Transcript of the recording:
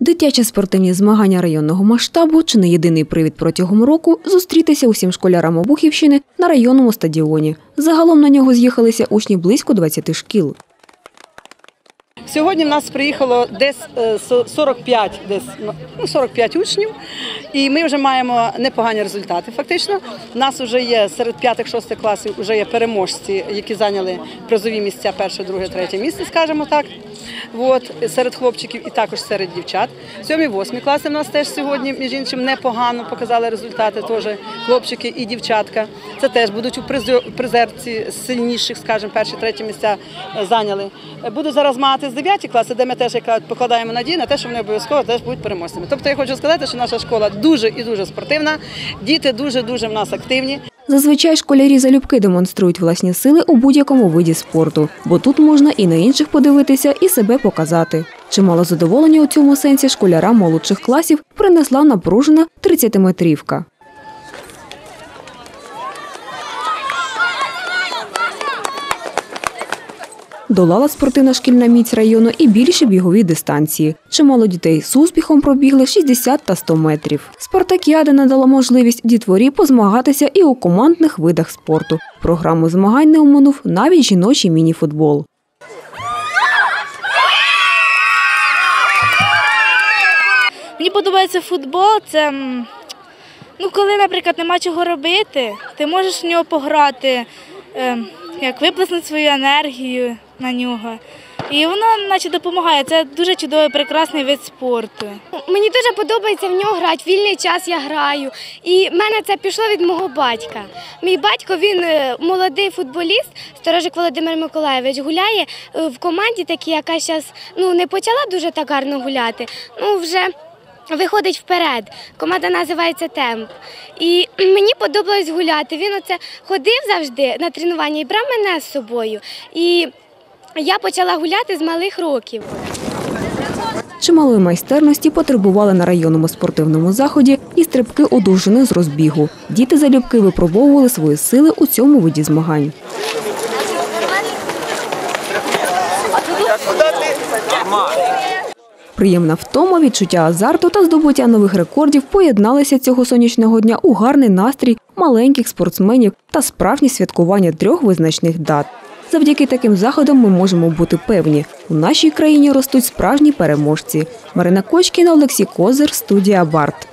Дитячі спортивні змагання районного масштабу чи не єдиний привід протягом року зустрітися усім школярам Обухівщини на районному стадіоні. Загалом на нього з'їхалися учні близько 20 шкіл. Сьогодні в нас приїхало десь е, 45, десь ну, 45 учнів, і ми вже маємо непогані результати. Фактично, у нас вже є серед 5-6 класів вже є переможці, які зайняли призові місця перше, друге, третє місце, скажімо так. От, серед хлопчиків і також серед дівчат. Сьомі, восьмі класи в нас теж сьогодні, між іншим, непогано показали результати. Теж хлопчики і дівчатка. Це теж будуть у призерці сильніших, скажімо, перші, треті місця е, зайняли. Е, Буду зараз мати з 9 класи, де ми теж яка покладаємо надію на те, що вони обов'язково теж будуть переможцями. Тобто я хочу сказати, що наша школа дуже і дуже спортивна, діти дуже дуже в нас активні. Зазвичай школярі залюбки демонструють власні сили у будь-якому виді спорту, бо тут можна і на інших подивитися, і себе показати. Чимало задоволення у цьому сенсі школярам молодших класів принесла напружена 30-метрівка. Долала спортивна шкільна міць району і більші бігові дистанції. Чимало дітей з успіхом пробігли 60 та 100 метрів. Спартакіада надала можливість дітворі позмагатися і у командних видах спорту. Програму змагань не оминув навіть жіночий мініфутбол. Мені подобається футбол. Це ну, коли, наприклад, нема чого робити, ти можеш в нього пограти, е, як виплеснути свою енергію на нього. І воно наче допомагає. Це дуже чудовий, прекрасний вид спорту. Мені дуже подобається в нього грати. Вільний час я граю. І в мене це пішло від мого батька. Мій батько він е, молодий футболіст, сторожик Володимир Миколаєвич, гуляє е, в команді, такій, яка зараз ну, не почала дуже так гарно гуляти. Ну, вже виходить вперед. Команда називається Темп. І мені подобалось гуляти. Він оце ходив завжди на тренування і брав мене з собою. І я почала гуляти з малих років. Чималої майстерності потребували на районному спортивному заході і стрибки у довжини з розбігу. Діти залюбки випробовували свої сили у цьому виді змагань. Приємна втома, відчуття азарту та здобуття нових рекордів поєдналися цього сонячного дня у гарний настрій маленьких спортсменів та справжнє святкування трьох визначних дат. Завдяки таким заходам ми можемо бути певні, у нашій країні ростуть справжні переможці. Марина Кочкіна, Олексій Козир, студія Барт.